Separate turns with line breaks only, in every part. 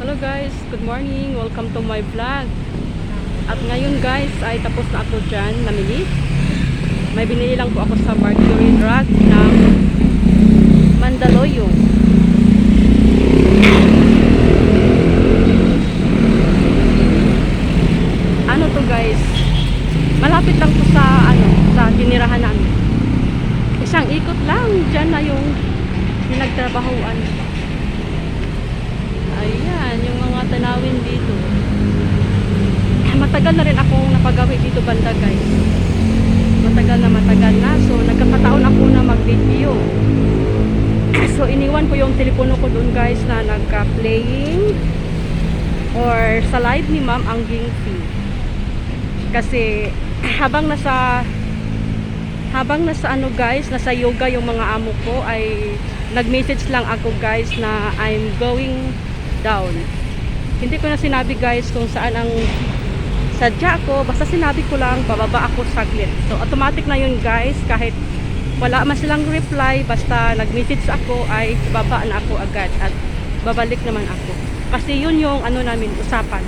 Hello guys, good morning. Welcome to my vlog. At ngayon guys ay tapos na ako dyan namili. May binili lang po ako sa Mercury Drug ng Mandaluyong. Ano to guys? Malapit lang to sa ano, sa tinirahan namin. Isang ikot lang, dyan na yung pinagtrabahuan. Ayan, yung mga tanawin dito. Matagal na rin akong napagawi dito banda guys. Matagal na matagal na. So, nagkakataon ako na mag-video. So, iniwan ko yung telepono ko doon guys na nagka-playing or sa live ni ma'am ang Gingfi. Kasi habang nasa habang nasa ano guys, nasa yoga yung mga amo ko ay nag-message lang ako guys na I'm going down. Hindi ko na sinabi guys kung saan ang sadya ko. Basta sinabi ko lang, bababa ako saglit. So, automatic na yun guys. Kahit wala man silang reply, basta nag-message ako, ay baba na ako agad. At babalik naman ako. Kasi yun yung ano namin, usapan.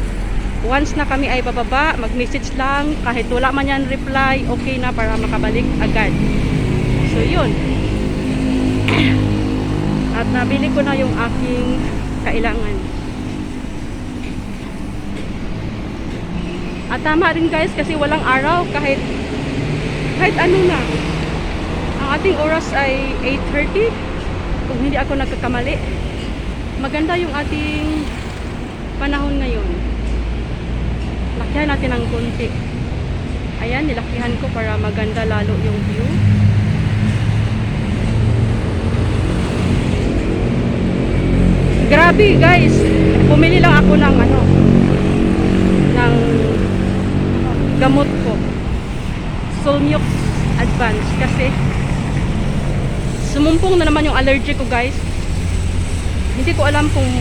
Once na kami ay bababa, mag-message lang. Kahit wala man yan reply, okay na para makabalik agad. So, yun. At nabili ko na yung aking kailangan. At tama rin guys kasi walang araw kahit kahit ano na. Ang ating oras ay 8.30 kung hindi ako nagkakamali. Maganda yung ating panahon ngayon. Lakihan natin ng konti. Ayan, nilakihan ko para maganda lalo yung view. Grabe guys, bumili lang ako ng ano, ng gamot ko. Solmux Advance kasi sumumpong na naman yung allergy ko guys. Hindi ko alam kung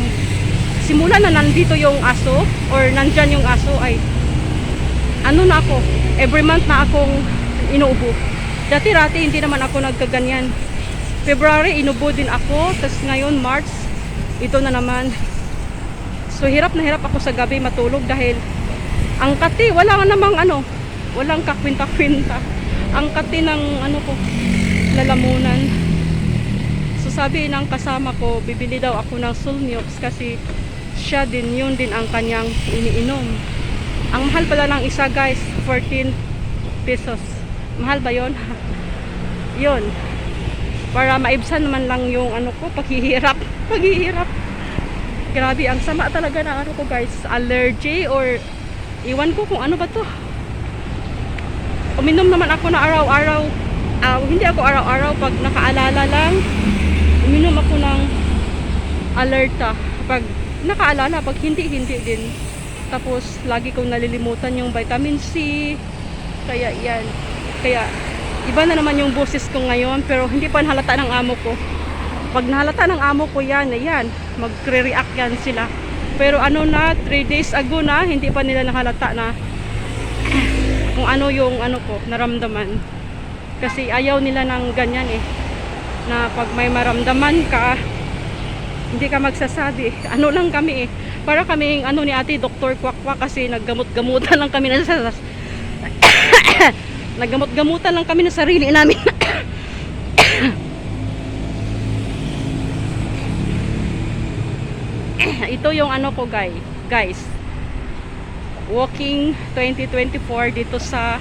simula na nandito yung aso or nandyan yung aso ay ano na ako, every month na akong inuubo. Dati-rati hindi naman ako nagkaganyan. February inubo din ako, tapos ngayon March ito na naman. So hirap na hirap ako sa gabi matulog dahil ang kati, wala namang ano, walang kakwinta-kwinta. Ang kati ng ano ko, lalamunan. So sabi ng kasama ko, bibili daw ako ng Sulmux kasi siya din, yun din ang kanyang iniinom. Ang mahal pala ng isa guys, 14 pesos. Mahal ba yon? yun. Para maibsan naman lang yung ano ko, paghihirap. Paghihirap. Grabe, ang sama talaga ng ano ko guys, allergy or iwan ko kung ano ba to. Uminom naman ako na araw-araw. Ah, hindi ako araw-araw pag nakaalala lang. Uminom ako ng alerta. Pag nakaalala, pag hindi, hindi din. Tapos, lagi kong nalilimutan yung vitamin C. Kaya, yan. Kaya, iba na naman yung boses ko ngayon, pero hindi pa halata ng amo ko. Pag nahalata ng amo ko yan, ayan, magre-react yan sila. Pero ano na, 3 days ago na, hindi pa nila nahalata na kung ano yung ano ko, naramdaman. Kasi ayaw nila ng ganyan eh. Na pag may maramdaman ka, hindi ka magsasabi. Ano lang kami eh. Para kaming ano ni ate, Dr. Kwakwa kasi naggamot-gamutan lang kami na sa naggamot-gamutan lang kami na sarili namin. Ito yung ano ko guys. Guys. Walking 2024 dito sa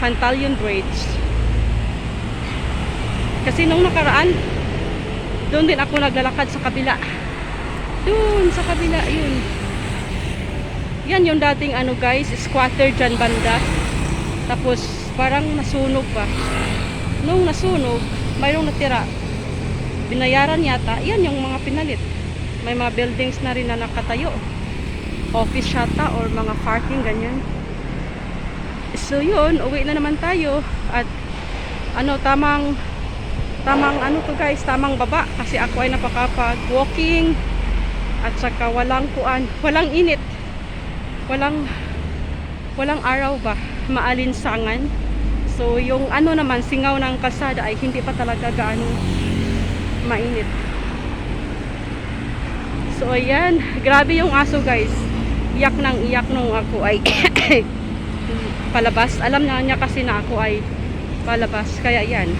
Pantalion Bridge. Kasi nung nakaraan, doon din ako naglalakad sa kabila. Doon sa kabila, yun. Yan yung dating ano guys, squatter dyan banda. Tapos parang nasunog pa. Nung nasunog, mayroong natira. Binayaran yata, yan yung mga pinalit. May mga buildings na rin na nakatayo. Office yata or mga parking, ganyan. So yun, uwi na naman tayo. At ano, tamang tamang ano to guys, tamang baba kasi ako ay napakapag walking at saka walang kuan, walang init. Walang walang araw ba, maalinsangan. So yung ano naman singaw ng kalsada ay hindi pa talaga gaano mainit. So ayan, grabe yung aso guys. Iyak nang iyak nung ako ay palabas. Alam na niya kasi na ako ay palabas. Kaya yan,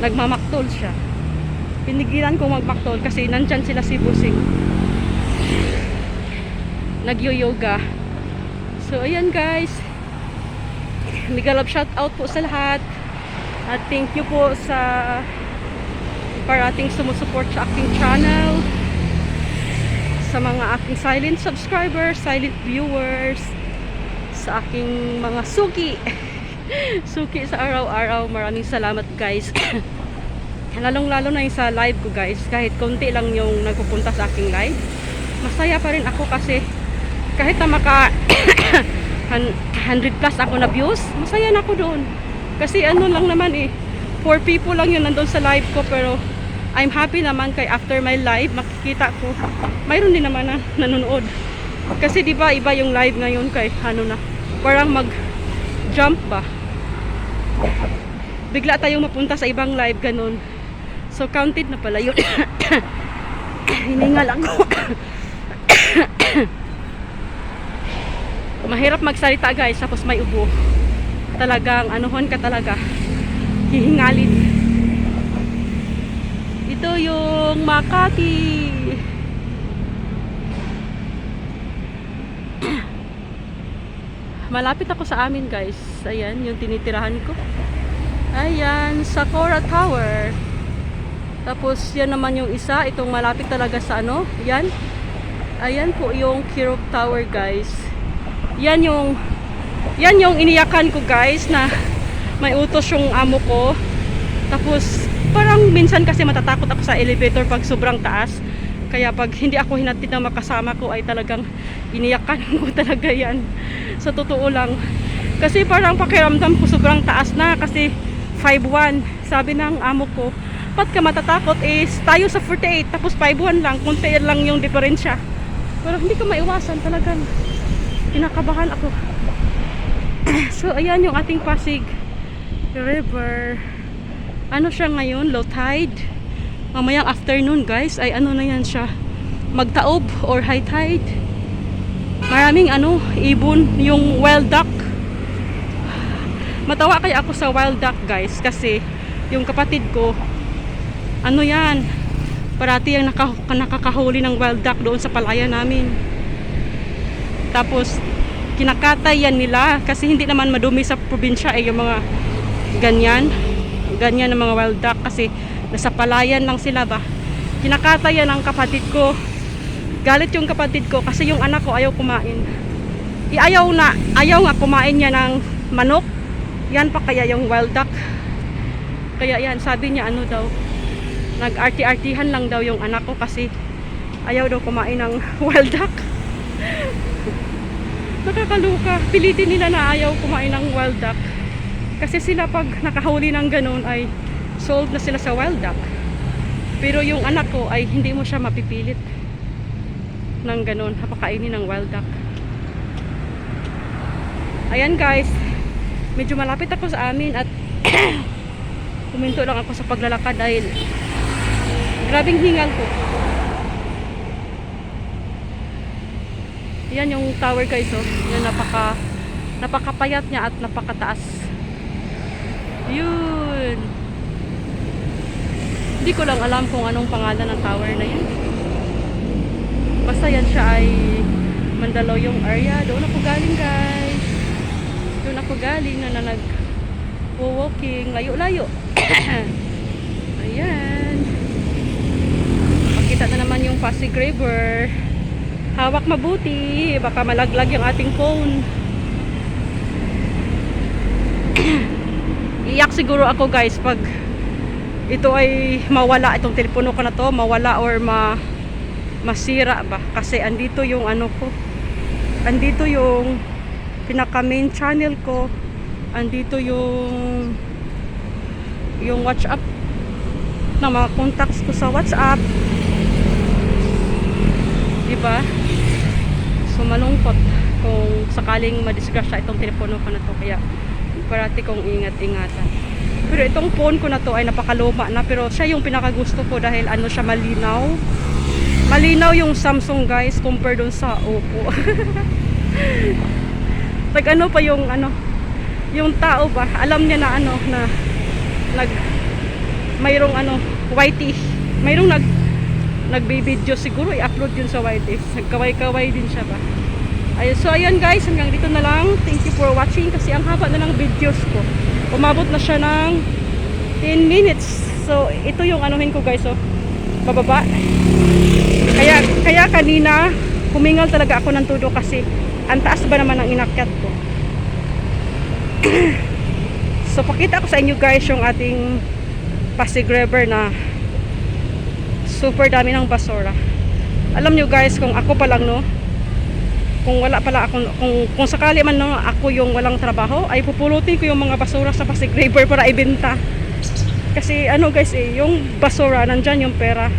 nagmamaktol siya. Pinigilan ko magmaktol kasi nandyan sila si Busing. Nagyo-yoga. So ayan guys. Mega love shout out po sa lahat. At thank you po sa parating sumusuport sa aking channel sa mga aking silent subscribers, silent viewers, sa aking mga suki. suki sa araw-araw. Maraming salamat guys. Lalong lalo na yung sa live ko guys. Kahit konti lang yung nagpupunta sa aking live. Masaya pa rin ako kasi kahit na maka 100 plus ako na views, masaya na ako doon. Kasi ano lang naman eh, 4 people lang yun nandun sa live ko pero I'm happy naman kay after my live makikita ko mayroon din naman na nanonood. Kasi di ba iba yung live ngayon kay ano na parang mag jump ba? Bigla tayong mapunta sa ibang live ganun. So counted na pala yun. Hiningal ako. Mahirap magsalita guys tapos may ubo. Talagang anuhon ka talaga. Hihingalin yung Makati. Malapit ako sa amin guys. Ayan yung tinitirahan ko. Ayan Sakura Tower. Tapos yan naman yung isa. Itong malapit talaga sa ano? Yan. Ayan po yung Kirok Tower guys. Yan yung yan yung iniyakan ko guys na may utos yung amo ko. Tapos parang minsan kasi matatakot ako sa elevator pag sobrang taas. Kaya pag hindi ako hinatid ng makasama ko ay talagang iniyakan ko talaga yan. Sa totoo lang. Kasi parang pakiramdam ko sobrang taas na kasi 5'1 sabi ng amo ko pat ka matatakot? Is tayo sa 48 tapos 5'1 lang. Kunti lang yung diferensya. Pero hindi ko maiwasan talagang kinakabahan ako. So ayan yung ating Pasig River ano siya ngayon? Low tide? Mamayang afternoon guys. Ay ano na yan siya? Magtaob or high tide? Maraming ano ibon. Yung wild duck. Matawa kaya ako sa wild duck guys kasi yung kapatid ko ano yan? Parati yung naka, nakakahuli ng wild duck doon sa palaya namin. Tapos kinakatay yan nila kasi hindi naman madumi sa probinsya eh yung mga ganyan ganyan ng mga wild duck kasi nasa palayan lang sila ba? Kinakatay yan ng kapatid ko. Galit yung kapatid ko kasi yung anak ko ayaw kumain. I ayaw na ayaw nga kumain niya ng manok. Yan pa kaya yung wild duck. Kaya yan sabi niya ano daw nag-arti-artihan lang daw yung anak ko kasi ayaw daw kumain ng wild duck. Nakakaluka. Pilitin nila na ayaw kumain ng wild duck kasi sila pag nakahuli ng ganun ay sold na sila sa wild duck. Pero yung anak ko ay hindi mo siya mapipilit ng ganun napakainin ng wild duck. Ayan guys. Medyo malapit ako sa amin at kuminto lang ako sa paglalakad dahil grabing hingal ko. Yan yung tower guys oh. Yan napaka napakapayat niya at napakataas yun. Hindi ko lang alam kung anong pangalan ng tower na yun. Basta yan siya ay Mandaluyong area. Doon ako galing guys. Doon ako galing na, na nag walking layo-layo. Ayan. Makita na naman yung Pasig River. Hawak mabuti. Baka malaglag yung ating phone iyak siguro ako guys pag ito ay mawala itong telepono ko na to mawala or ma masira ba? Kasi andito yung ano ko andito yung pinaka main channel ko andito yung yung whatsapp na mga contacts ko sa whatsapp. Diba? So malungkot kung sakaling madisgrasya itong telepono ko na to. Kaya parati kong ingat-ingatan pero itong phone ko na to ay napakaluma na pero siya yung pinakagusto ko dahil ano siya malinaw malinaw yung Samsung guys compare dun sa Oppo. Nag ano pa yung ano, yung tao ba, alam niya na ano na nag mayroong ano, YT. Mayroong nag nagbi-video siguro i-upload yun sa YT. Nagkaway-kaway din siya ba. Ayun, so ayan guys, hanggang dito na lang. Thank you for watching kasi ang haba na ng videos ko. Umabot na siya ng 10 minutes. So ito yung anuhin ko guys, oh. Bababa. Kaya kaya kanina humingal talaga ako ng tudo kasi ang taas ba naman ang inakyat ko. so pakita ko sa inyo guys yung ating Pasig River na super dami ng basura. Alam nyo guys kung ako pa lang no, kung wala pala ako kung, kung sakali man no, ako yung walang trabaho ay pupulutin ko yung mga basura sa Pasig River para ibenta. Kasi ano guys eh, yung basura nandyan yung pera.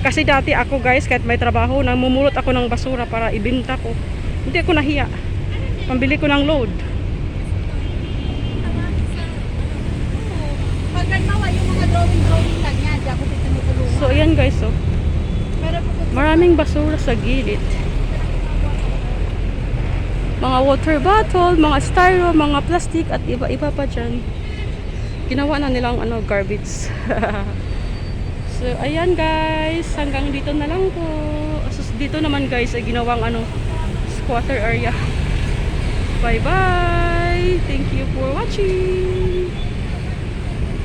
Kasi dati ako guys, kahit may trabaho, namumulot ako ng basura para ibenta ko. Hindi ako nahiya. Pambili ko ng load. So ayan guys, oh. Maraming basura sa gilid. Mga water bottle, mga styro, mga plastic at iba-iba pa dyan. Ginawa na nilang ano, garbage. so, ayan guys. Hanggang dito na lang po. So, dito naman guys ay ginawang ano, squatter area. Bye-bye. Thank you for watching.